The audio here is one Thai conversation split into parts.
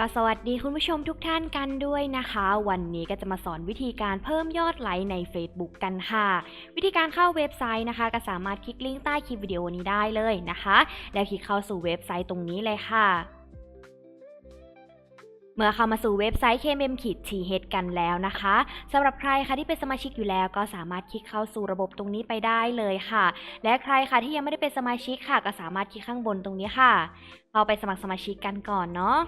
ก็สวัสดีคุณผู้ชมทุกท่านกันด้วยนะคะ วันนี้ก็จะมาสอนวิธีการเพิ่มยอดไลค์ใน Facebook กันค่ะ วิธีการเข้าเว็บไซต์นะคะ ก็สามารถคลิกลิงก์ใต้คลิปวิดีโอนี้ได้เลยนะคะ แล้วคลิกเข้าสู่เว็บไซต์ตรงนี้เลยค่ะเมื่อเข้ามาสู่เว็บไซต์ KMM ขีด TH กันแล้วนะคะสำหรับใครค่ะที่เป็นสมาชิกอยู่แล้ว ก็สามารถคลิกเข้าสู่ระบบตรงนี้ไปได้เลยค่ะ และใครค่ะที่ยังไม่ได้เป็นสมาชิกค่ะ ก็สามารถคลิกข้างบนตรงนี้ค่ะ เข้าไปสมัครสมาชิกกันก่อนเนาะ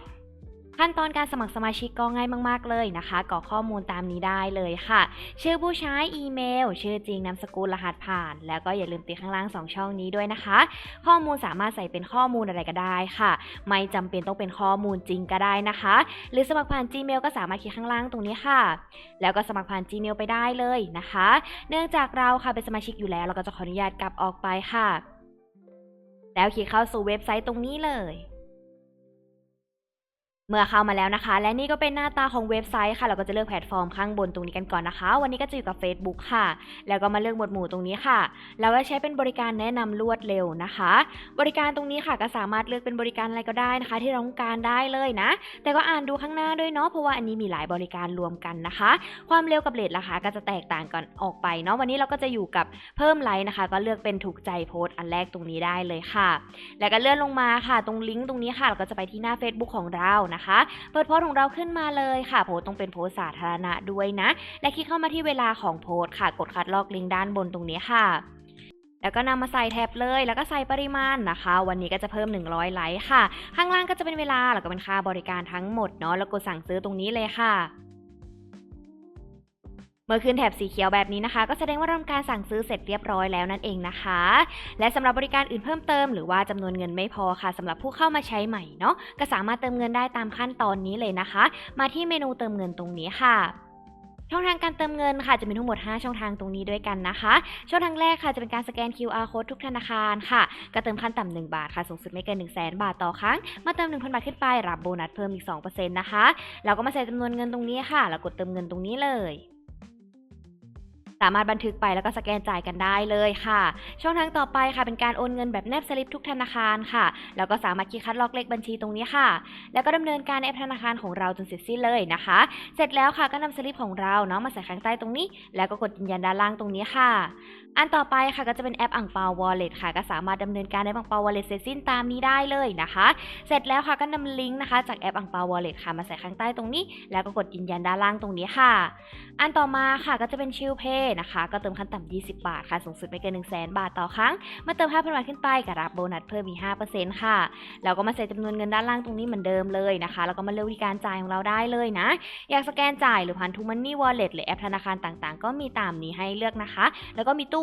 ขั้นตอนการสมัครสมาชิกก็ง่ายมากๆเลยนะคะกรอกข้อมูลตามนี้ได้เลยค่ะ ชื่อผู้ใช้อีเมล ชื่อจริงนามสกุลรหัสผ่าน แล้วก็อย่าลืมติดข้างล่าง 2 ช่องนี้ด้วยนะคะ ข้อมูลสามารถใส่เป็นข้อมูลอะไรก็ได้ค่ะ ไม่จำเป็นต้องเป็นข้อมูลจริงก็ได้นะคะ หรือสมัครผ่าน Gmail ก็สามารถคลิกข้างล่างตรงนี้ค่ะ แล้วก็สมัครผ่าน Gmail ไปได้เลยนะคะ เนื่องจากเราค่ะเป็นสมาชิกอยู่แล้ว เราก็จะขออนุญาตกลับออกไปค่ะ แล้วคลิกเข้าสู่เว็บไซต์ตรงนี้เลย เมื่อเข้ามาแล้วนะคะ และนี่ก็เป็นหน้าตาของเว็บไซต์ค่ะ เราก็จะเลือกแพลตฟอร์มข้างบนตรงนี้กันก่อนนะคะ วันนี้ก็จะอยู่กับ Facebook ค่ะ แล้วก็มาเลือกหมวดหมู่ตรงนี้ค่ะ เราก็ใช้เป็นบริการแนะนำรวดเร็วนะคะ บริการตรงนี้ค่ะก็สามารถเลือกเป็นบริการอะไรก็ได้นะคะ ที่เราต้องการได้เลยนะ แต่ก็อ่านดูข้างหน้าด้วยเนาะ เพราะว่าอันนี้มีหลายบริการรวมกันนะคะ ความเร็วกับเลทราคาก็จะแตกต่างกันออกไปเนาะ วันนี้เราก็จะอยู่กับเพิ่มไลค์นะคะ ก็เลือกเป็นถูกใจโพสต์อันแรกตรงนี้ได้เลยค่ะ แล้วก็เลื่อนลงมาค่ะ ตรงลิงก์ตรงนี้ค่ะ เราก็จะไปที่หน้า Facebook ของเรานะคะเปิดโพสของเราขึ้นมาเลยค่ะ โพสต้องเป็นโพสสาธารณะด้วยนะ และคลิกเข้ามาที่เวลาของโพสค่ะ กดคัดลอกลิงก์ด้านบนตรงนี้ค่ะแล้วก็นำมาใส่แท็บเลย แล้วก็ใส่ปริมาณนะคะ วันนี้ก็จะเพิ่ม 100 ไลค์ค่ะ ข้างล่างก็จะเป็นเวลา แล้วก็เป็นค่าบริการทั้งหมดเนาะ แล้วกดสั่งซื้อตรงนี้เลยค่ะ มื่อขึ้นแถบสีเขียวแบบนี้นะคะ ก็แสดงว่าทำการสั่งซื้อเสร็จเรียบร้อยแล้วนั่นเองนะคะ และสำหรับบริการอื่นเพิ่มเติมหรือว่าจำนวนเงินไม่พอค่ะสำหรับผู้เข้ามาใช้ใหม่เนาะก็สามารถเติมเงินได้ตามขั้นตอนนี้เลยนะคะ มาที่เมนูเติมเงินตรงนี้ค่ะช่องทางการเติมเงินค่ะจะมีทั้งหมด 5 ช่องทางตรงนี้ด้วยกันนะคะ ช่องทางแรกค่ะจะเป็นการสแกน QR code ทุกธนาคารค่ะ ก็เติมขั้นต่ำ1บาทค่ะสูงสุดไม่เกิน 1 0 0 0 0แบาทต่อครั้ง มาเติม 1,000 บาทขึ้นไปรับโบนัสเพิ่มอีก 2%นะคะ เราก็มาใส่จำนวนเงินตรงนี้ค่ะ แล้วกดเติมเงินตรงนี้เลย สามารถบันทึกไปแล้วก็สแกนจ่ายกันได้เลยค่ะ ช่องทางต่อไปค่ะเป็นการโอนเงินแบบแนบสลิปทุกธนาคารค่ะ แล้วก็สามารถคลิกคัดลอกเลขบัญชีตรงนี้ค่ะ แล้วก็ดำเนินการในแอปธนาคารของเราจนเสร็จสิ้นเลยนะคะ เสร็จแล้วค่ะก็นำสลิปของเราเนาะมาใส่ข้างใต้ตรงนี้ แล้วก็กดยืนยันด้านล่างตรงนี้ค่ะ อันต่อไปค่ะก็จะเป็นแอปอ่างเปาวอลเล็ตค่ะ ก็สามารถดำเนินการในอ่างเปาวอลเล็ตเสร็จสิ้นตามนี้ได้เลยนะคะ เสร็จแล้วค่ะก็นำลิงก์นะคะจากแอปอ่างเปาวอลเล็ตค่ะมาใส่ข้างใต้ตรงนี้ แล้วก็กดยืนยันด้านล่างตรงนี้ค่ะ อันต่อมาค่ะก็จะเป็นชิลเพย์นะคะ ก็เติมขั้นต่ำ20 บาทค่ะ สูงสุดไม่เกิน 1 0 0 0 0แบาทต่อครั้ง มาเติม5,000บาทขึ้นไปกับรับโบนัสเพิ่มอีก5%ค่ะ แล้วก็มาใส่จำนวนเงินด้านล่างตรงนี้เหมือนเดิมเลยนะคะ แล้วก็มาเลือกวิธีการจ่ายของเราได้เลยนะ อยากสแกนจ่ายหรือผ่านทูมันนี่วอลเล็ตหรือแอปธนาคารต่างๆ ก็มีตามนี้ให้เลือกนะคะ แล้วก็มีตู้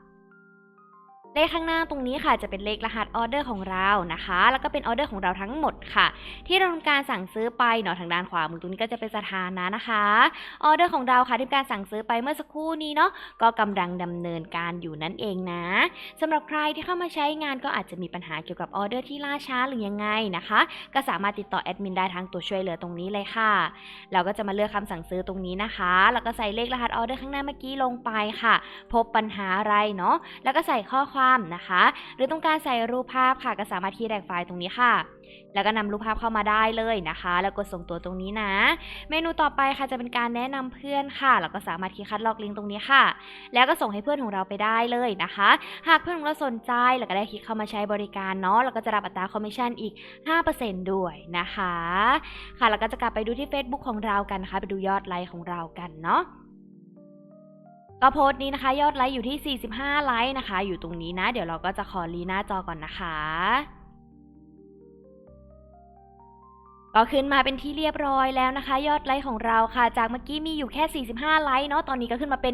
เลขข้างหน้าตรงนี้ค่ะจะเป็นเลขรหัสออเดอร์ของเรานะคะ แล้วก็เป็นออเดอร์ของเราทั้งหมดค่ะ ที่เราทำการสั่งซื้อไปเนาะทางด้านขวามือตรงนี้ก็จะเป็นสถานะนะคะออเดอร์ของเราค่ะที่การสั่งซื้อไปเมื่อสักครู่นี้เนาะก็กำลังดำเนินการอยู่นั่นเองนะสำหรับใครที่เข้ามาใช้งานก็อาจจะมีปัญหาเกี่ยวกับออเดอร์ที่ล่าช้าหรือยังไงนะคะ ก็สามารถติดต่อแอดมินได้ทางตัวช่วยเหลือตรงนี้เลยค่ะเราก็จะมาเลือกคำสั่งซื้อตรงนี้นะคะ แล้วก็ใส่เลขรหัสออเดอร์ข้างหน้าเมื่อกี้ลงไปค่ะ พบปัญหาอะไรเนาะแล้วก็ใส่ข้อความนะคะ หรือต้องการใส่รูปภาพค่ะก็สามารถที่แดกไฟล์ตรงนี้ค่ะ แล้วก็นำรูปภาพเข้ามาได้เลยนะคะ แล้วกดส่งตัวตรงนี้นะ เมนูต่อไปค่ะจะเป็นการแนะนำเพื่อนค่ะแล้วก็สามารถคลิกคัดลอกลิงก์ตรงนี้ค่ะ แล้วก็ส่งให้เพื่อนของเราไปได้เลยนะคะ หากเพื่อนของเราสนใจแล้วก็ได้คลิกเข้ามาใช้บริการเนาะแล้วก็จะรับอัตราคอมมิชชั่นอีก 5%ด้วยนะคะ ค่ะแล้วก็จะกลับไปดูที่ Facebook ของเรากันนะคะ ไปดูยอดไลค์ของเรากันเนาะ ก็โพสต์นี้นะคะ ยอดไลค์อยู่ที่ 45 ไลค์นะคะ อยู่ตรงนี้นะ เดี๋ยวเราก็จะขอรีหน้าจอก่อนนะคะ ก็ขึ้นมาเป็นที่เรียบร้อยแล้วนะคะ ยอดไลค์ของเราค่ะ จากเมื่อกี้มีอยู่แค่ 45 ไลค์เนาะตอนนี้ก็ขึ้นมาเป็น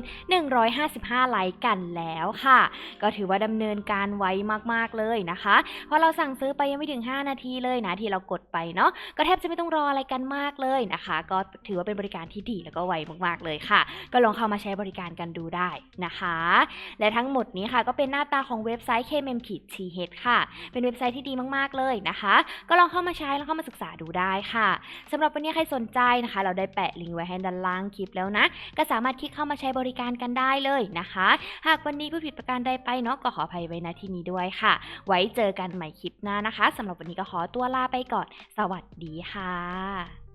155 ไลค์กันแล้วค่ะ ก็ถือว่าดำเนินการไวมากๆเลยนะคะเพราะเราสั่งซื้อไปยังไม่ถึง 5 นาทีเลยนะที่เรากดไปเนาะก็แทบจะไม่ต้องรออะไรกันมากเลยนะคะ ก็ถือว่าเป็นบริการที่ดีแล้วก็ไวมากๆเลยค่ะ ก็ลองเข้ามาใช้บริการกันดูได้นะคะ และทั้งหมดนี้ค่ะก็เป็นหน้าตาของเว็บไซต์ KMM-TH ค่ะ เป็นเว็บไซต์ที่ดีมากๆเลยนะคะ ก็ลองเข้ามาใช้แล้วเข้ามาศึกษาดูได้ได้ค่ะสำหรับวันนี้ใครสนใจนะคะ เราได้แปะลิงก์ไว้ให้ด้านล่างคลิปแล้วนะ ก็สามารถคลิกเข้ามาใช้บริการกันได้เลยนะคะ หากวันนี้ผู้ผิดประการใดไปเนาะก็ขออภัยไว้ณที่นี้ด้วยค่ะ ไว้เจอกันใหม่คลิปหน้านะคะสำหรับวันนี้ก็ขอตัวลาไปก่อน สวัสดีค่ะ